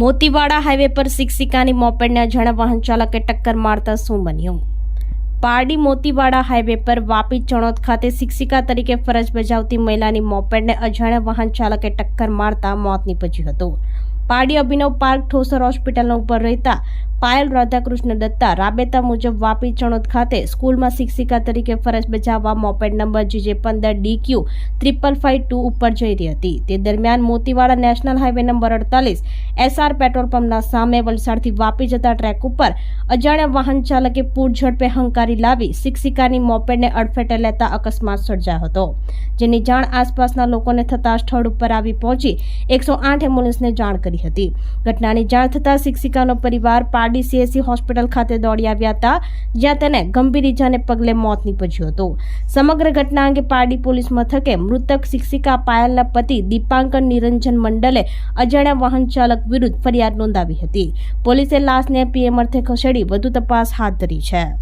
Motiwada highway પર શિક્ષિકાની મોપેડને અજાણ્યા વાહન ચાલકે ટક્કર મારતા શું બન્યું પારડી મોતીવાડા હાઈવે પર વાપી ચણોદ ખાતે શિક્ષિકા તરીકે ફરજ બજાવતી મહિલાની મોપેડને અજાણ્યા વાહન ચાલકે ટક્કર મારતા મોત નીપજ્યું હતું. પારડી અભિનવ પાર્ક ઠોસર હોસ્પિટલનો ઉપર રહેતા પાયલ રાધાકૃષ્ણ દત્તા રાબેતા મુજબ વાપી ચણોદ ખાતે સ્કૂલમાં શિક્ષિકા તરીકે ફરજ બજાવવા મોપેડ નંબર જીજે પંદર D Q triple five two ઉપર જઈ રહી હતી. તે દરમિયાન મોતીવાડા નેશનલ હાઈવે નંબર અડતાલીસ એસઆર પેટ્રોલ પંપના સામે વલસાડથી વાપી જતા ટ્રેક ઉપર અજાણ્યા વાહન ચાલકે પૂર ઝડપે હંકારી લાવી શિક્ષિકાની મોપેડને અડફેટે લેતા અકસ્માત સર્જાયો હતો. જેની જાણ આસપાસના લોકોને થતા સ્થળ ઉપર આવી પહોંચી એકસો આઠ એમ્બ્યુલન્સને જાણ કરી હતી. ઘટનાની જાણ થતાં શિક્ષિકાનો પરિવાર પારડી સીએસસી હોસ્પિટલ ખાતે દોડી આવ્યા હતા, જ્યાં તેને ગંભીર ઇજાને પગલે મોત નીપજ્યું હતું. સમગ્ર ઘટના અંગે પારડી પોલીસ મથકે મૃતક શિક્ષિકા પાયલના પતિ દીપાંકર નિરંજન મંડલે અજાણ્યા વાહન ચાલક વિરુદ્ધ ફરિયાદ નોંધાવી હતી. પોલીસે લાશને પીએમ અર્થે ખસેડી વધુ તપાસ હાથ ધરી છે.